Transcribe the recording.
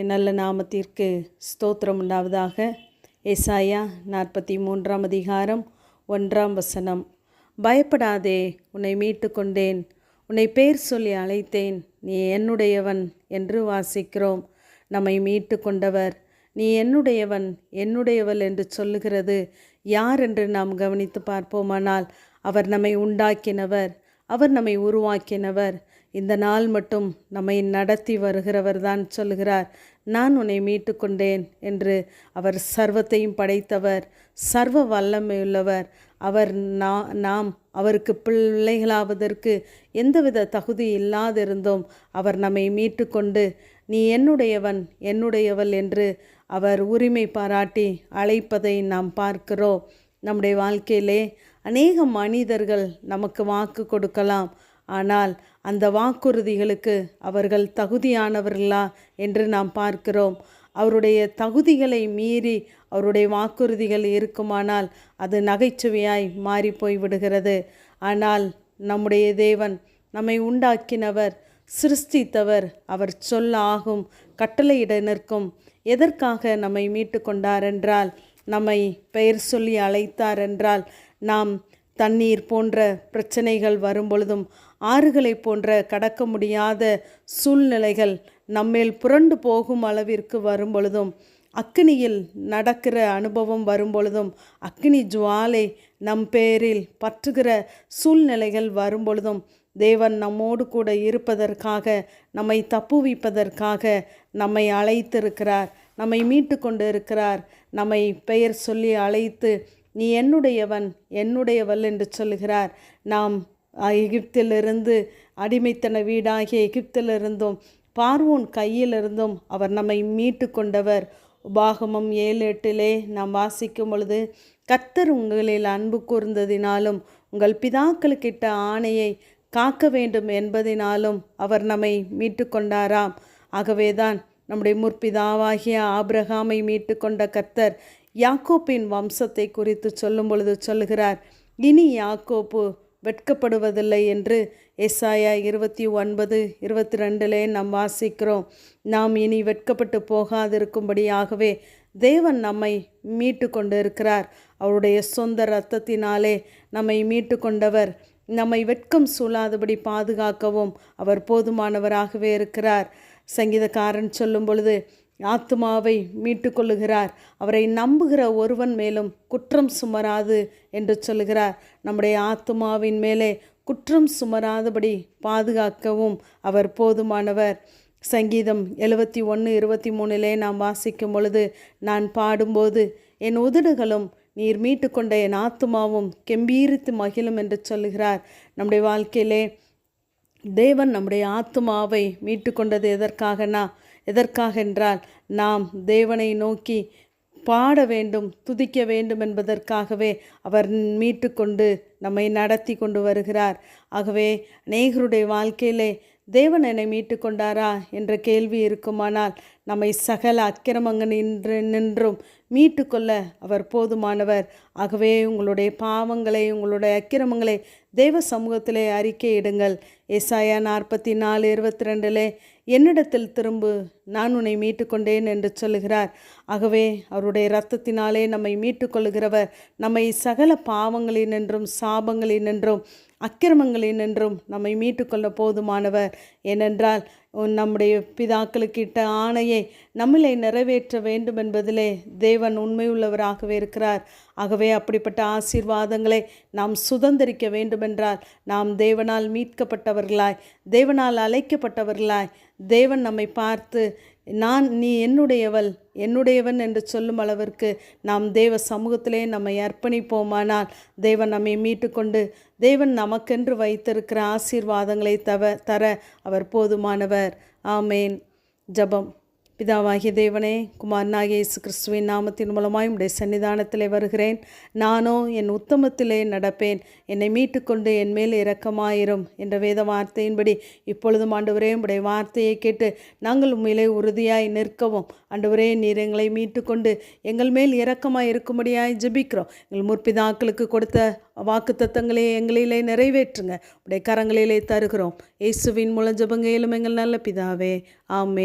நல்ல நாமத்திற்கு ஸ்தோத்திரம் உண்டாவதாக. ஏசாயா நாற்பத்தி மூன்றாம் அதிகாரம் ஒன்றாம் வசனம். பயப்படாதே உன்னை மீட்டு கொண்டேன் உன்னை பேர் சொல்லி அழைத்தேன். நீ என்னுடையவன் என்று வாசிக்கிறோம். நம்மை மீட்டு கொண்டவர் நீ என்னுடையவன் என்னுடையவள் என்று சொல்லுகிறது. யார் என்று நாம் கவனித்து பார்ப்போமானால் அவர் நம்மை உண்டாக்கினவர். அவர் நம்மை உருவாக்கினவர். இந்த நாள் மட்டும் நம்மை நடத்தி வருகிறவர் தான் சொல்கிறார் நான் உன்னை மீட்டு கொண்டேன் என்று அவர் சர்வத்தையும் படைத்தவர் சர்வ வல்லமையுள்ளவர். அவர் நா நாம் அவருக்கு பிள்ளைகளாவதற்கு எந்தவித தகுதி இல்லாதிருந்தோம். அவர் நம்மை மீட்டு கொண்டு நீ என்னுடையவன் என்னுடையவள் என்று அவர் உரிமை பாராட்டி அழைப்பதை நாம் பார்க்கிறோம். நம்முடைய வாழ்க்கையிலே அநேக மனிதர்கள் நமக்கு வாக்கு கொடுக்கலாம். ஆனால் அந்த வாக்குறுதிகளுக்கு அவர்கள் தகுதியானவர்களா என்று நாம் பார்க்கிறோம். அவருடைய தகுதிகளை மீறி அவருடைய வாக்குறுதிகள் இருக்குமானால் அது நகைச்சுவையாய் மாறி போய்விடுகிறது ஆனால் நம்முடைய தேவன் நம்மை உண்டாக்கினவர் சிருஷ்டித்தவர் அவர் சொல்ல ஆகும் கட்டளையிட நிற்கும். எதற்காக நம்மை மீட்டு கொண்டார் என்றால் நம்மை பெயர் சொல்லி அழைத்தார் என்றால் நாம் தண்ணீர் போன்ற பிரச்சனைகள் வரும்பொழுதும் ஆறுகளை போன்ற கடக்க முடியாத சூழ்நிலைகள் நம்மேல் புரண்டு போகும் அளவிற்கு வரும்பொழுதும் அக்னியில் நடக்கிற அனுபவம் வரும்பொழுதும் அக்னி ஜுவாலை நம் பேரில் பற்றுகிற சூழ்நிலைகள் வரும்பொழுதும் தேவன் நம்மோடு கூட இருப்பதற்காக நம்மை தப்புவிப்பதற்காக நம்மை அழைத்திருக்கிறார். நம்மை மீட்டு கொண்டு இருக்கிறார் நம்மை பெயர் சொல்லி அழைத்து நீ என்னுடையவன் என்னுடையவள் என்று சொல்கிறார் நாம் எகிப்திலிருந்து அடிமைத்தன வீடாகிய எகிப்திலிருந்தும் பார்வோன் கையிலிருந்தும் அவர் நம்மை மீட்டு கொண்டவர். உபாகமம் ஏழு எட்டிலே நாம் வாசிக்கும் பொழுது கத்தர் உங்களில் அன்பு கூர்ந்ததினாலும் உங்கள் பிதாக்களுக்கிட்ட ஆணையை காக்க வேண்டும் என்பதினாலும் அவர் நம்மை மீட்டு கொண்டாராம். ஆகவேதான் நம்முடைய முற்பிதாவாகிய ஆபிரகாமை மீட்டு கொண்ட கர்த்தர் யாக்கோப்பின் வம்சத்தை குறித்து சொல்லும் பொழுது சொல்லுகிறார் இனி யாக்கோப்பு வெட்கப்படுவதில்லை என்று எஸ்ஆயா இருபத்தி ஒன்பது இருபத்தி ரெண்டிலே நாம் வாசிக்கிறோம். நாம் இனி வெட்கப்பட்டு போகாதிருக்கும்படியாகவே தேவன் நம்மை மீட்டு கொண்டு இருக்கிறார் அவருடைய சொந்த இரத்தத்தினாலே நம்மை மீட்டு கொண்டவர் நம்மை வெட்கம் சூழாதபடி பாதுகாக்கவும் அவர் போதுமானவராகவே இருக்கிறார். சங்கீதக்காரன் சொல்லும் பொழுது ஆத்மாவை மீட்டுக்கொள்ளுகிறார். அவரை நம்புகிற ஒருவன் மேலும் குற்றம் சுமராது என்று சொல்கிறார். நம்முடைய ஆத்மாவின் மேலே குற்றம் சுமராதபடி பாதுகாக்கவும் அவர் போதுமானவர். சங்கீதம் எழுபத்தி ஒன்று இருபத்தி மூணிலே நாம் வாசிக்கும் பொழுது நான் பாடும்போது என் உதடுகளும் நீர் மீட்டு கொண்ட என் ஆத்மாவும் கெம்பீரித்து மகிழும் என்று சொல்லுகிறார் நம்முடைய வாழ்க்கையிலே தேவன் நம்முடைய ஆத்மாவை மீட்டு கொண்டது எதற்காகனா? எதற்காக என்றால் நாம் தேவனை நோக்கி பாட வேண்டும் துதிக்க வேண்டும் என்பதற்காகவே அவர் மீட்டு கொண்டு நம்மை நடத்தி கொண்டு வருகிறார். ஆகவே அநேகருடைய வாழ்க்கையிலே தேவன் என்னை மீட்டு கொண்டாரா என்ற கேள்வி இருக்குமானால் நம்மை சகல அக்கிரமங்க நின்று நின்றும் மீட்டு கொள்ள அவர் போதுமானவர். ஆகவே உங்களுடைய பாவங்களை உங்களுடைய அக்கிரமங்களை தேவ சமூகத்திலே அறிக்கையிடுங்கள். ஏசாயா நாற்பத்தி நாலு இருபத்தி ரெண்டிலே என்னிடத்தில் திரும்பு நான் உன்னை மீட்டுக்கொண்டேன் என்று சொல்லுகிறார். ஆகவே அவருடைய இரத்தத்தினாலே நம்மை மீட்டுக்கொள்கிறவர் நம்மை சகல பாவங்களினின்றும் சாபங்களினின்றும் அக்கிரமங்களினின்றும் நம்மை மீட்டுக்கொள்ள போதுமானவர். ஏனென்றால் நம்முடைய பிதாக்களுக்கிட்ட ஆணையை நம்மளை நிறைவேற்ற வேண்டும் என்பதிலே தேவன் உண்மையுள்ளவராகவே இருக்கிறார். ஆகவே அப்படிப்பட்ட ஆசீர்வாதங்களை நாம் சுதந்திரிக்க வேண்டுமென்றால் நாம் தேவனால் மீட்கப்பட்டவர்களாய் தேவனால் அழைக்கப்பட்டவர்களாய் தேவன் நம்மை பார்த்து நான் நீ என்னுடையவள் என்னுடையவன் என்று சொல்லும் அளவிற்கு நாம் தேவ சமூகத்திலே நம்மை அர்ப்பணிப்போமானால் தேவன் நம்மை மீட்டுக்கொண்டு தேவன் நமக்கென்று வைத்திருக்கிற ஆசீர்வாதங்களை தவ தர அவர் போதுமானவர். ஆமேன். ஜபம். பிதாவாகிய தேவனே குமாரனாகிய இயேசு கிறிஸ்துவின் நாமத்தின் மூலமாய் உடைய சன்னிதானத்திலே வருகிறேன். நானோ என் உத்தமத்திலே நடப்பேன். என்னை மீட்டுக்கொண்டு என் மேல் இரக்கமாயிரும் என்ற வேத வார்த்தையின்படி இப்பொழுதும் ஆண்டவரே உடைய வார்த்தையை கேட்டு நாங்கள் உண்மையிலே உறுதியாய் நிற்கவும். ஆண்டவரே நீர் எங்களை மீட்டுக்கொண்டு எங்கள் மேல் இரக்கமாய் இருக்கும்படியாய் ஜபிக்கிறோம். எங்கள் முற்பிதாக்களுக்கு கொடுத்த வாக்கு தத்தங்களை எங்களிலே நிறைவேற்றுங்க. உடைய கரங்களிலே தருகிறோம். இயேசுவின் மூலம் ஜபங்கையிலும் எங்கள் நல்ல பிதாவே. ஆமே